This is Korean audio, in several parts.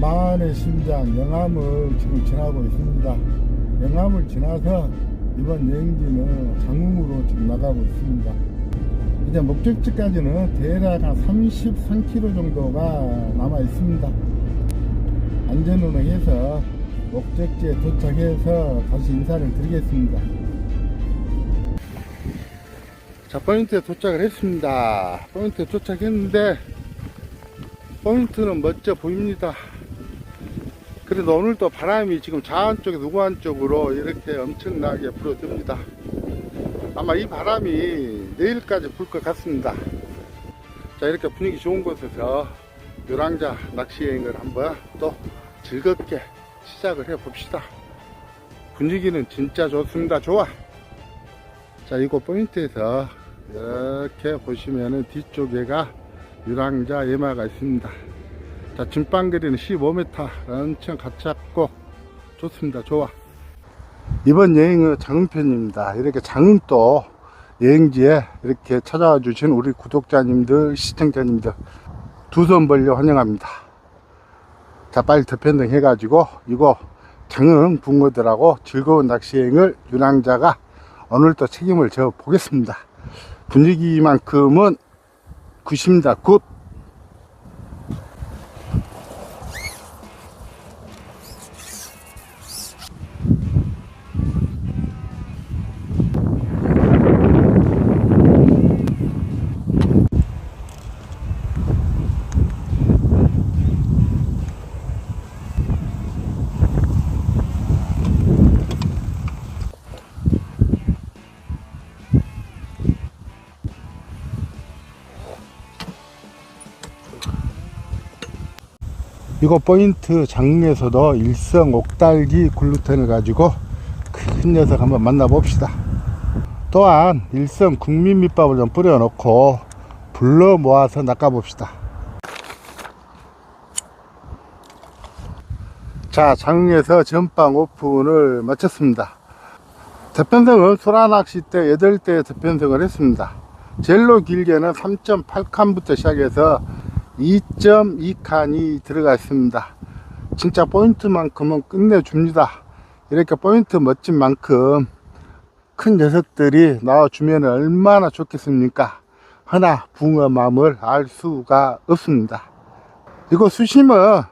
마흔의 심장 영암을 지금 지나고 있습니다. 영암을 지나서 이번 여행지는 장흥으로 지금 나가고 있습니다. 이제 목적지까지는 대략 한 33km 정도가 남아 있습니다. 안전운행해서 목적지에 도착해서 다시 인사를 드리겠습니다. 자, 포인트에 도착을 했습니다. 포인트에 도착했는데, 포인트는 멋져 보입니다. 그래도 오늘도 바람이 지금 자한 쪽에서 우한 쪽으로 이렇게 엄청나게 불어듭니다. 아마 이 바람이 내일까지 불 것 같습니다. 자, 이렇게 분위기 좋은 곳에서 요랑자 낚시 여행을 한번 또 즐겁게 시작을 해 봅시다. 분위기는 진짜 좋습니다. 좋아. 자, 이곳 포인트에서 이렇게 보시면은 뒤쪽에가 유랑자 예마가 있습니다. 자, 진빵거리는 15m 엄청 가깝고 좋습니다. 좋아. 이번 여행은 장흥편입니다. 이렇게 장흥도 여행지에 이렇게 찾아와 주신 우리 구독자님들, 시청자님들 두 손 벌려 환영합니다. 자, 빨리 대편등 해가지고 이거 장흥 붕어들하고 즐거운 낚시 여행을 유랑자가 오늘도 책임을 져 보겠습니다. 분위기만큼은 굿입니다. 굿. 이거 포인트 장흥에서도 일성 옥달기 글루텐을 가지고 큰 녀석 한번 만나봅시다. 또한 일성 국민 밑밥을 좀 뿌려놓고 불러 모아서 낚아봅시다. 자, 장흥에서 전방 오픈을 마쳤습니다. 대편성은 소라낚시 때 8대 대편성을 했습니다. 젤로 길게는 3.8칸부터 시작해서 2.2칸이 들어가 있습니다. 진짜 포인트만큼은 끝내줍니다. 이렇게 포인트 멋진 만큼 큰 녀석들이 나와주면 얼마나 좋겠습니까? 하나 붕어 마음을 알 수가 없습니다. 이거 수심은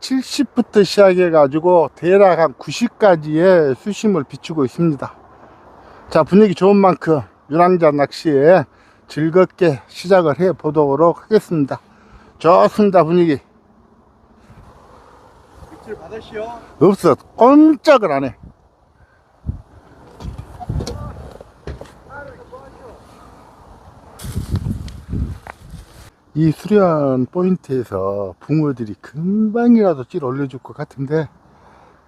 70부터 시작해 가지고 대략 한 90까지의 수심을 비추고 있습니다. 자 분위기 좋은 만큼 유랑자 낚시에 즐겁게 시작을 해 보도록 하겠습니다. 좋습니다 분위기. 입질 받으시오. 없어. 꼼짝을 안해. 이 수련 포인트에서 붕어들이 금방이라도 찔 올려줄 것 같은데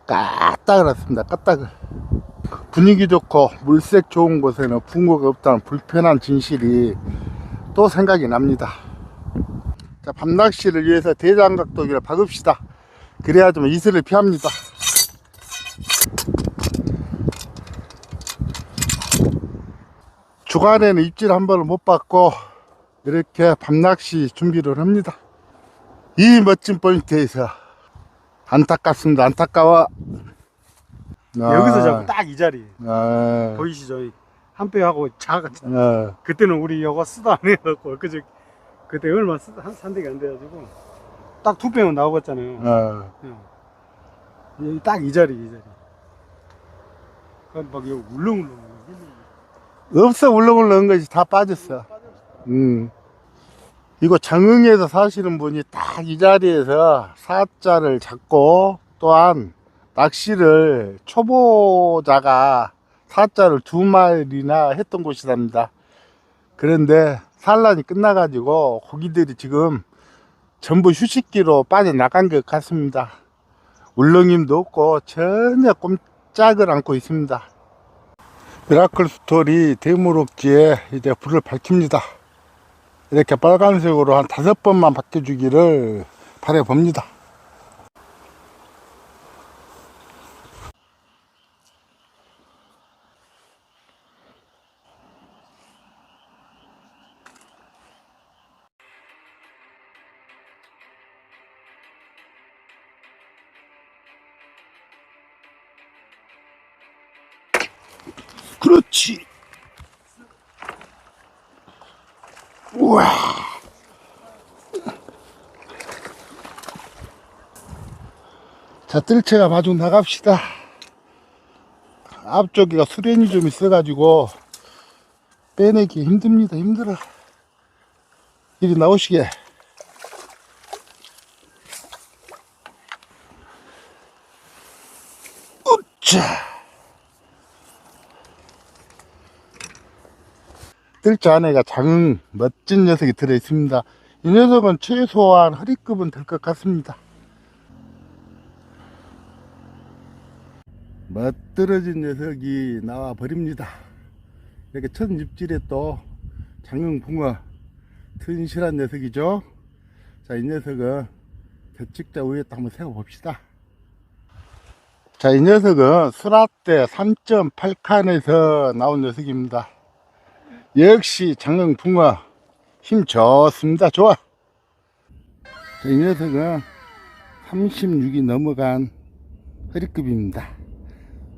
까딱을 했습니다. 까딱을. 분위기 좋고 물색 좋은 곳에는 붕어가 없다는 불편한 진실이 또 생각이 납니다 자 밤낚시를 위해서 대장각도기를 박읍시다. 그래야지만 이슬을 피합니다. 주간에는 입질 한 번을 못 받고 이렇게 밤낚시 준비를 합니다. 이 멋진 포인트에서 안타깝습니다. 안타까워. 아, 여기서 잡고 딱이 자리. 아, 보이시죠? 한 뼈하고 자가 아, 그때는 우리 여거 쓰도 안 해갖고 그저 그때 얼마 쓰, 한 산대기 안 돼가지고 딱두 뼈는 나오겠잖아요. 아. 딱이 자리 이 자리. 그막 여기 울렁울렁. 없어 울렁울렁한 것이 다 빠졌어 음. 이거 장흥에서 사시는 분이 딱 이 자리에서 사자를 잡고 또한 낚시를 초보자가 사자를 두 마리나 했던 곳이랍니다. 그런데 산란이 끝나가지고 고기들이 지금 전부 휴식기로 빠져나간 것 같습니다. 울렁임도 없고 전혀 꼼짝을 않고 있습니다. 미라클 스토리 대무록지에 이제 불을 밝힙니다. 이렇게 빨간색으로 한 다섯 번만 바뀌어주기를 바라봅니다. 그렇지. 우와. 자, 뜰채가 마중 나갑시다. 앞쪽에가 수련이 좀 있어가지고 빼내기 힘듭니다. 힘들어. 이리 나오시게. 으쌰. 뜰채 안에가 작은 멋진 녀석이 들어있습니다. 이 녀석은 최소한 허리급은 될 것 같습니다. 멋들어진 녀석이 나와 버립니다. 이렇게 첫 입질에 또 장흥 붕어 튼실한 녀석이죠. 자, 이 녀석은 벼측자 위에 딱 한번 세워 봅시다. 자, 이 녀석은 수라대 3.8칸에서 나온 녀석입니다. 역시 장흥 붕어 힘 좋습니다. 좋아. 자, 이 녀석은 36이 넘어간 허리급입니다.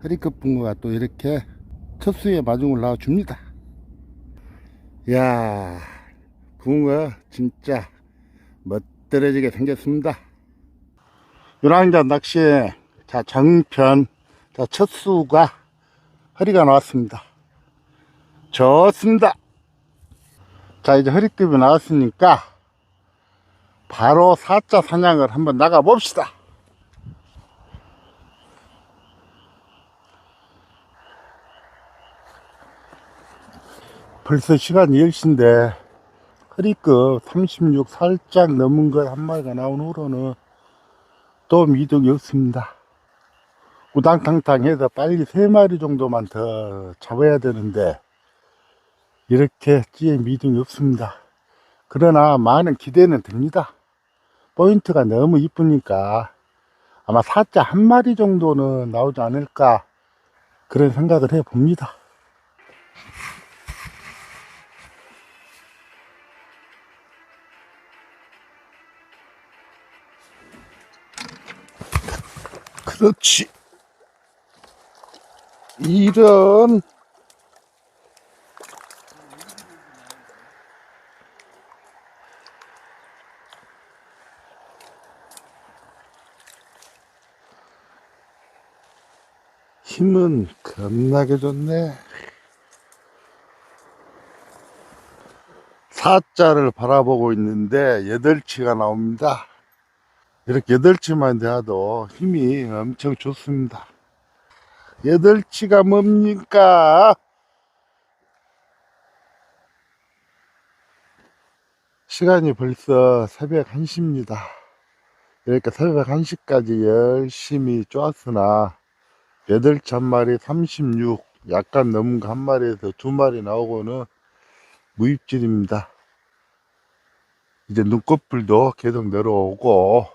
허리급 붕어가 또 이렇게 첫 수에 마중을 나와줍니다. 이야, 붕어 진짜 멋들어지게 생겼습니다. 유랑자 낚시의 자, 정편, 자, 첫 수가 허리가 나왔습니다. 좋습니다. 자, 이제 허리급이 나왔으니까 바로 사자 사냥을 한번 나가 봅시다. 벌써 시간이 10시인데 허리급 36 살짝 넘은 것한 마리가 나온 후로는 또 미덕이 없습니다. 우당탕탕 해서 빨리 세 마리 정도만 더 잡아야 되는데 이렇게 찌에 미동이 없습니다. 그러나 많은 기대는 됩니다. 포인트가 너무 이쁘니까 아마 사자 한 마리 정도는 나오지 않을까 그런 생각을 해 봅니다. 그렇지. 이런 힘은 겁나게 좋네. 사자를 바라보고 있는데 여덟치가 나옵니다. 이렇게 여덟치만 돼도 힘이 엄청 좋습니다. 여덟치가 뭡니까? 시간이 벌써 새벽 1시입니다. 이렇게 새벽 1시까지 열심히 쪼았으나 여덟치 한 마리 36 약간 넘은 거한 마리에서 두 마리 나오고는 무입질입니다. 이제 눈꺼풀도 계속 내려오고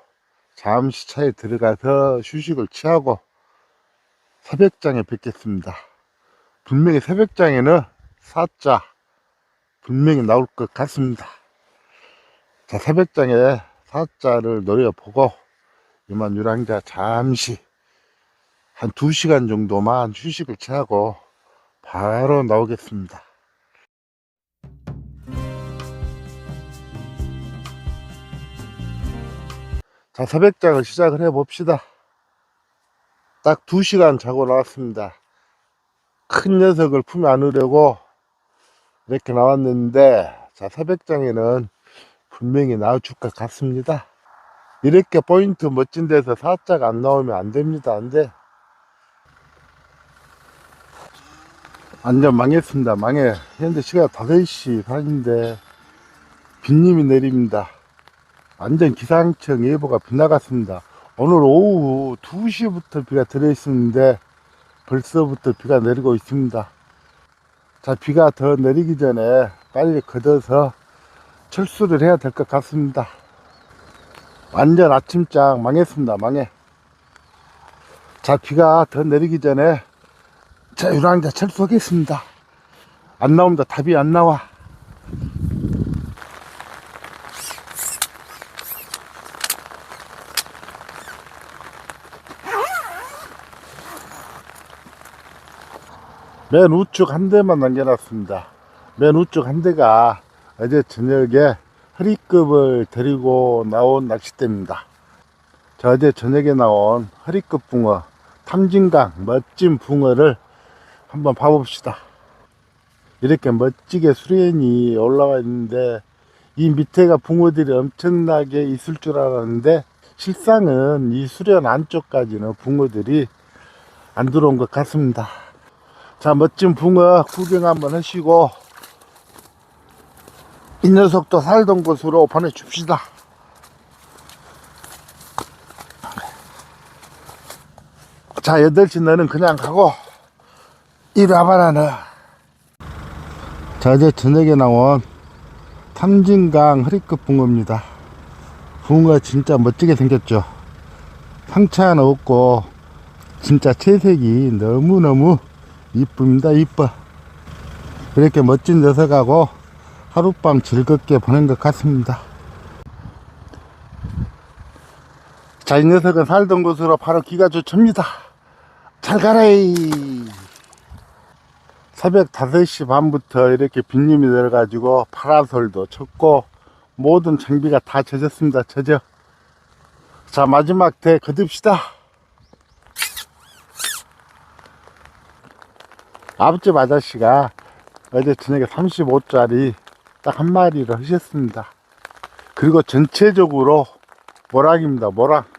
잠시 차에 들어가서 휴식을 취하고 새벽장에 뵙겠습니다. 분명히 새벽장에는 사자 분명히 나올 것 같습니다. 자, 새벽장에 사자를 노려보고 이만 유랑자 잠시 한 2시간 정도만 휴식을 취하고 바로 나오겠습니다. 자, 새벽장을 시작을 해 봅시다. 딱 2시간 자고 나왔습니다. 큰 녀석을 품에 안으려고 이렇게 나왔는데, 자, 새벽장에는 분명히 나와줄 것 같습니다. 이렇게 포인트 멋진 데서 사자가 안 나오면 안 됩니다. 안 돼. 완전 망했습니다. 망해. 현재 시간 5시 반인데, 빗님이 내립니다. 완전 기상청 예보가 빗나갔습니다. 오늘 오후 2시부터 비가 들어있었는데 벌써부터 비가 내리고 있습니다. 자, 비가 더 내리기 전에 빨리 걷어서 철수를 해야 될 것 같습니다. 완전 아침장 망했습니다. 망해. 자, 비가 더 내리기 전에 자, 유랑자 철수하겠습니다. 안 나옵니다. 답이 안 나와. 맨 우측 한 대만 남겨놨습니다. 맨 우측 한 대가 어제 저녁에 허리급을 데리고 나온 낚싯대입니다. 자, 어제 저녁에 나온 허리급 붕어, 탐진강 멋진 붕어를 한번 봐봅시다. 이렇게 멋지게 수련이 올라와 있는데 이 밑에가 붕어들이 엄청나게 있을 줄 알았는데 실상은 이 수련 안쪽까지는 붕어들이 안 들어온 것 같습니다. 자, 멋진 붕어 구경 한번 하시고 이 녀석도 살던 곳으로 보내줍시다. 자, 8시 너는 그냥 가고 이리 와봐라 너. 자, 어제 저녁에 나온 탐진강 허리급 붕어입니다. 붕어 진짜 멋지게 생겼죠. 상처 하나 없고 진짜 채색이 너무너무 이쁩니다. 이뻐. 이렇게 멋진 녀석하고 하룻밤 즐겁게 보낸 것 같습니다. 자, 이 녀석은 살던 곳으로 바로 기가 좋습니다. 잘 가라이. 새벽 5시 반부터 이렇게 빈님이 내려가지고 파라솔도 쳤고 모든 장비가 다 젖었습니다. 젖어. 자, 마지막 대 거듭시다. 아버집 아저씨가 어제 저녁에 35짜리 딱 한 마리를 하셨습니다. 그리고 전체적으로 모락입니다. 모락.